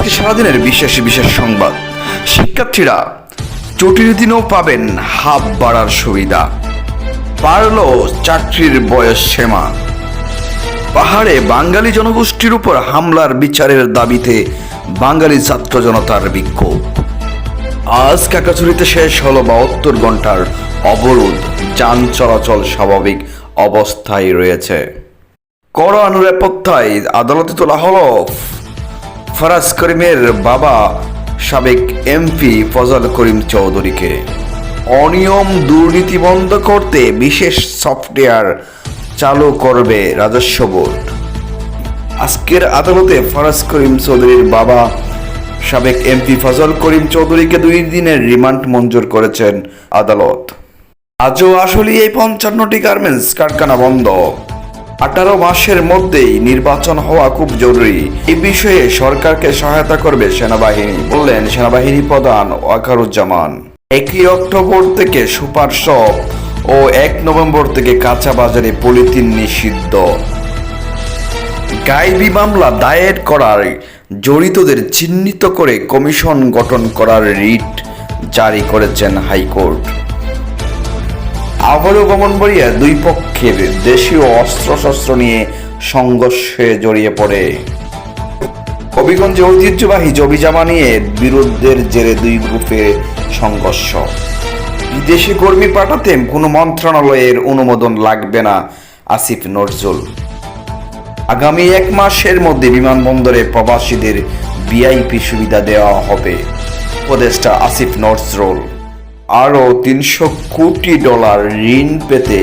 আজকে সারাদিনের বিশেষ বিশেষ সংবাদ। শিক্ষার্থীরা ছুটির দিনও পাবেন হাফ বাড়ার সুবিধা। বাড়ল চাকরির বয়স সীমা। পাহাড়ে বাঙালি জনগোষ্ঠীর উপর হামলার বিচারের দাবিতে বাঙালি ছাত্র জনতার বিক্ষোভ। আজ কাকাচুরিতে শেষ হলো বাহাত্তর ঘণ্টার অবরোধ। যান চলাচল স্বাভাবিক অবস্থায় রয়েছে। কড়া নিরাপত্তায় আদালতে তোলা হলো ফরাজ করিমের বাবা সাবেক এমপি ফজল করিম চৌধুরীকে। অনিয়ম দুর্নীতি বন্ধ করতে বিশেষ সফটওয়্যার চালু করবে রাজস্ব বোর্ড। আজকের আদালতে ফরাজ করিম চৌধুরীর বাবা সাবেক এমপি ফজল করিম চৌধুরীকে দুই দিনের রিমান্ড মঞ্জুর করেছেন আদালত। আজও আসলে এই পঞ্চান্নটি গার্মেন্টস কারখানা বন্ধ। আঠারো মাসের মধ্যেই নির্বাচন হওয়া খুব জরুরি। এ বিষয়ে সরকারকে সহায়তা করবে সেনাবাহিনী, বললেন সেনাবাহিনী প্রধান ওয়াকারুজ্জামান। একই অক্টোবর থেকে সুপার শপ ও এক নভেম্বর থেকে কাঁচা বাজারে পলিথিন নিষিদ্ধ। গাইবি মামলা দায়ের করার জড়িতদের চিহ্নিত করে কমিশন গঠন করার রিট জারি করেছেন হাইকোর্ট। আবারও ব্রাহ্মণবাড়িয়া দুই পক্ষের দেশীয় অস্ত্রশস্ত্র নিয়ে সংঘর্ষে জড়িয়ে পড়ে। হবিগঞ্জে ঐতিহ্যবাহী জবিজামা নিয়ে বিরোধের জেরে দুই গ্রুপের সংঘর্ষ। বিদেশি কর্মী পাঠাতে কোনো মন্ত্রণালয়ের অনুমোদন লাগবে না আসিফ নজরুল। আগামী এক মাসের মধ্যে বিমানবন্দরে প্রবাসীদের ভিআইপি সুবিধা দেওয়া হবে। উপদেষ্টা আসিফ নজরুল। আরও তিনশো কোটি ডলার ঋণ পেতে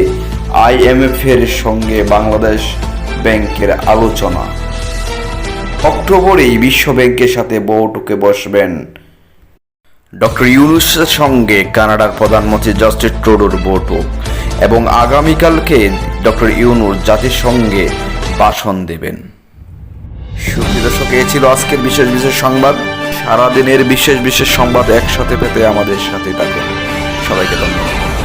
আইএমএফ এর সঙ্গে বাংলাদেশ ব্যাংকের আলোচনা। অক্টোবরেই বিশ্ব ব্যাংকের সাথে বৈঠকে বসবেন ডক্টর ইউনুসের সঙ্গে কানাডার প্রধানমন্ত্রী জাস্টিন ট্রুডোর বৈঠক এবং আগামীকালকে ডক্টর ইউনুস জাতিসংঘে ভাষণ দেবেন। সুপ্রিয় দর্শক এই ছিল আজকের বিশেষ বিশেষ সংবাদ। সারাদিনের বিশেষ বিশেষ সংবাদ একসাথে পেতে আমাদের সাথে থাকুন। সবাইকে ধন্যবাদ।